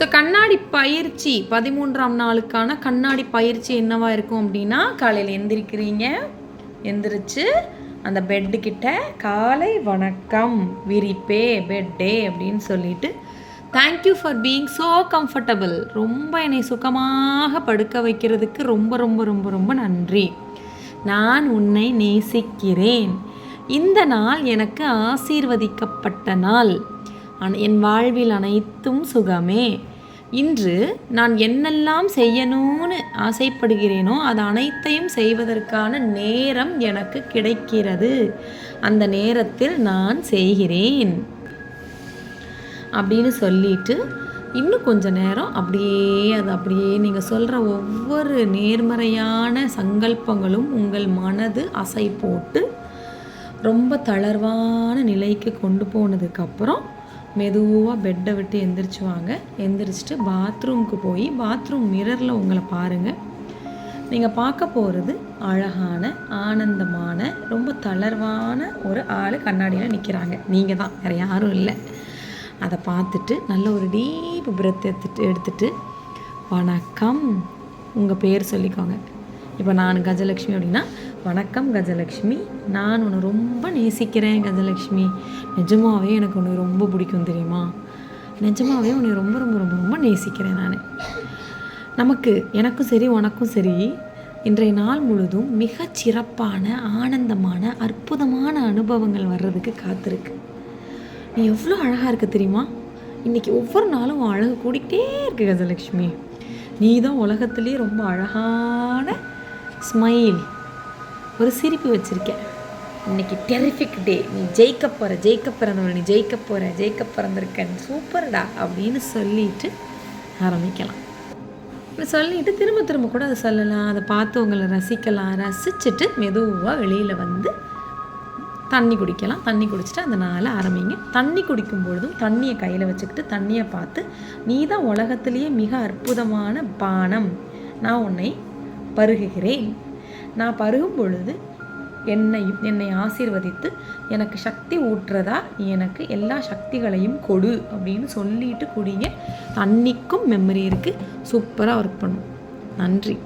So கண்ணாடி பயிற்சி பதிமூன்றாம் நாளுக்கான கண்ணாடி பயிற்சி என்னவா இருக்கும் அப்படின்னா காலையில் எந்திரிக்கிறீங்க எந்திரிச்சு அந்த பெட்டு கிட்ட காலை வணக்கம் விரிப்பே பெட்டே அப்படின்னு சொல்லிட்டு thank you for being so comfortable ரொம்ப என்னை சுகமாக படுக்க வைக்கிறதுக்கு ரொம்ப ரொம்ப ரொம்ப ரொம்ப நன்றி. நான் உன்னை நேசிக்கிறேன். இந்த நாள் எனக்கு ஆசீர்வதிக்கப்பட்ட நாள். என் வாழ்வில் அனைத்தும் சுகமே. இன்று நான் என்னெல்லாம் செய்யணும்னு ஆசைப்படுகிறேனோ அது அனைத்தையும் செய்வதற்கான நேரம் எனக்கு கிடைக்கிறது. அந்த நேரத்தில் நான் செய்கிறேன். அப்படின்னு சொல்லிட்டு இன்னும் கொஞ்ச நேரம் அப்படியே அது அப்படியே நீங்கள் சொல்கிற ஒவ்வொரு நேர்மறையான சங்கல்பங்களும் உங்கள் மனது அசை போட்டு ரொம்ப தளர்வான நிலைக்கு கொண்டு போனதுக்கப்புறம் மெதுவாக பெட்டை விட்டு எந்திரிச்சுவாங்க. எந்திரிச்சிட்டு பாத்ரூம்க்கு போய் பாத்ரூம் மிரரில் உங்களை பாருங்கள் நீங்கள் பார்க்க போகிறது அழகான ஆனந்தமான ரொம்ப தளர்வான ஒரு ஆள் கண்ணாடியில் நிற்கிறாங்க நீங்கள் தான் வேறு யாரும் இல்லை. அதை பார்த்துட்டு நல்ல ஒரு டீப் பிரெத் எடுத்துட்டு எடுத்துட்டு வணக்கம். உங்கள் பேர் சொல்லிக்கோங்க. இப்போ நான் கஜலக்ஷ்மி அப்படின்னா வணக்கம் கஜலக்ஷ்மி நான் உன்னை ரொம்ப நேசிக்கிறேன் கஜலக்ஷ்மி நிஜமாவே எனக்கு உன்னை ரொம்ப பிடிக்கும் தெரியுமா? நிஜமாவே உன்னை ரொம்ப ரொம்ப ரொம்ப ரொம்ப நேசிக்கிறேன் நான். நமக்கு எனக்கும் சரி உனக்கும் சரி இன்றைய நாள் முழுதும் மிகச் சிறப்பான ஆனந்தமான அற்புதமான அனுபவங்கள் வர்றதுக்கு காத்திருக்கு. நீ எவ்வளோ அழகாக இருக்க தெரியுமா? இன்றைக்கி ஒவ்வொரு நாளும் அழகு கூடிக்கிட்டே இருக்கு கஜலக்ஷ்மி நீ தான் உலகத்துலேயே ரொம்ப அழகான ஸ்மைல் ஒரு சிரிப்பு வச்சுருக்கேன். இன்னைக்கு டெரிஃபிக் டே நீ ஜெயிக்க போகிற ஜெயிக்க பிறந்தவள் நீ ஜெயிக்க போகிற ஜெயிக்க பிறந்திருக்கேன் சூப்பர்டா அப்படின்னு சொல்லிட்டு ஆரம்பிக்கலாம். இப்படி சொல்லிட்டு திரும்ப திரும்ப கூட அதை சொல்லலாம் அதை பார்த்து உங்களை ரசிக்கலாம். ரசிச்சுட்டு மெதுவாக வெளியில் வந்து தண்ணி குடிக்கலாம். தண்ணி குடிச்சிட்டு அந்த நாளை ஆரம்பிங்க. தண்ணி குடிக்கும் பொழுதும் தண்ணியை கையில் வச்சுக்கிட்டு தண்ணியை பார்த்து நீ தான் உலகத்திலேயே மிக அற்புதமான பானம். நான் உன்னை பருகுகிறேன். நான் பருகும் பொழுது என்னையும் என்னை ஆசீர்வதித்து எனக்கு சக்தி ஊற்றுறதா நீ எனக்கு எல்லா சக்திகளையும் கொடு அப்படின்னு சொல்லிட்டு கூடிய தண்ணிக்கும் மெமரி இருக்குது சூப்பராக ஒர்க் பண்ணும். நன்றி.